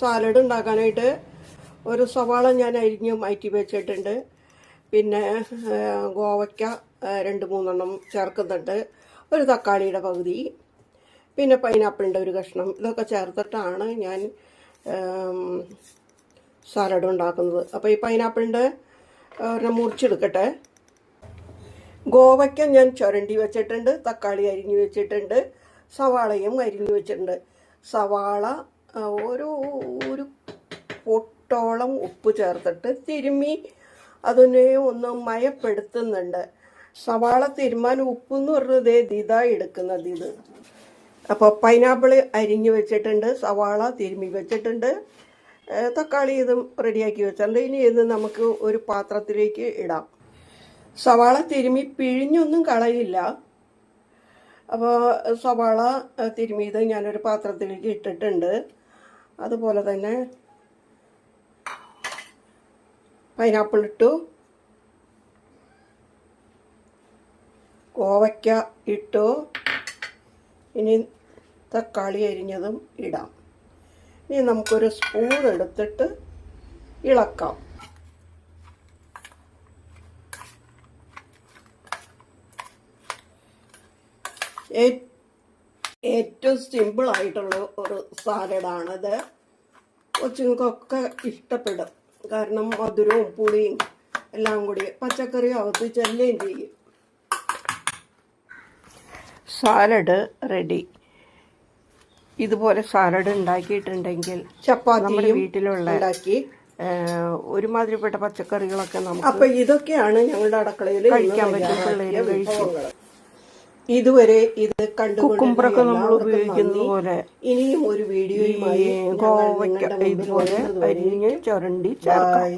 Salad ഉണ്ടാക്കാനായിട്ട് ഒരു സവാള ഞാൻ അരിഞ്ഞ് മാറ്റി വെച്ചിട്ടുണ്ട്. പിന്നെ ഗോവയ്ക്ക രണ്ട് മൂന്നെണ്ണം ചേർക്കുന്നുണ്ട്. ഒരു തക്കാളിയുടെ പകുതി. പിന്നെ പൈനാപ്പിളിന്റെ ഒരു കഷ്ണം. ഇതൊക്കെ ചേർത്തിട്ടാണ് ഞാൻ സാലഡ് ഉണ്ടാക്കുന്നത്. അപ്പോൾ ഈ പൈനാപ്പിളിന്റെ ഒരെണ്ണം മുറിച്ചെടുക്കട്ടെ. ഗോവയ്ക്ക ഞാൻ ചുരണ്ടി വെച്ചിട്ടുണ്ട്. തക്കാളി അരിഞ്ഞു വെച്ചിട്ടുണ്ട്. സവാളയും അരിഞ്ഞു വെച്ചിട്ടുണ്ട്. സവാള ഒരു ഒരു പൊട്ടോളം ഉപ്പ് ചേർത്തിട്ട് തിരുമ്മി അതിനെ ഒന്ന് മയപ്പെടുത്തുന്നുണ്ട്. സവാള തിരുമാൻ ഉപ്പ് എന്ന് പറഞ്ഞത് ഇതാ എടുക്കുന്നത് ഇത്. അപ്പോൾ പൈനാപ്പിൾ അരിഞ്ഞു വെച്ചിട്ടുണ്ട് സവാള തിരുമ്മി വെച്ചിട്ടുണ്ട്. തക്കാളി ഇതും റെഡിയാക്കി വെച്ചിട്ടുണ്ട്. ഇനി ഇത് നമുക്ക് ഒരു പാത്രത്തിലേക്ക് ഇടാം. സവാള തിരുമ്മി പിഴിഞ്ഞൊന്നും കളയില്ല. അപ്പോൾ സവാള തിരുമ്മിയത് ഞാനൊരു പാത്രത്തിലേക്ക് ഇട്ടിട്ടുണ്ട്. അതുപോലെ തന്നെ പൈനാപ്പിൾ ഇട്ടു. കോവയ്ക്ക ഇട്ടു. ഇനി തക്കാളി അരിഞ്ഞതും ഇടാം. ഇനി നമുക്കൊരു സ്പൂൺ എടുത്തിട്ട് ഇളക്കാം. ഏറ്റവും സിമ്പിളായിട്ടുള്ള ഒരു സാലഡാണിത്. കൊച്ചുങ്ങൾക്കൊക്കെ ഇഷ്ടപ്പെടും. കാരണം മധുരവും പുളിയും എല്ലാം കൂടി പച്ചക്കറി അകത്ത് ചെല്ലുകയും ചെയ്യും. Salad ready. ഇതുപോലെ സാലഡ് ഉണ്ടാക്കിയിട്ടുണ്ടെങ്കിൽ ചപ്പാത്തി വീട്ടിലുള്ള ഉണ്ടാക്കി. ഒരുമാതിരിപ്പെട്ട പച്ചക്കറികളൊക്കെ നമുക്ക് അപ്പൊ ഇതൊക്കെയാണ് ഞങ്ങളുടെ അടുക്കളയിൽ കഴിക്കാൻ പറ്റും ഇതുവരെ ഇത് കുക്കുംബറൊക്കെ നമ്മൾ ഉപയോഗിക്കുന്ന പോലെ ഇനിയും ഒരു വീഡിയോയുമായി കോവയ്ക്ക ഇതുപോലെ അരിഞ്ഞ് ചുരണ്ടി ചേർക്കാം.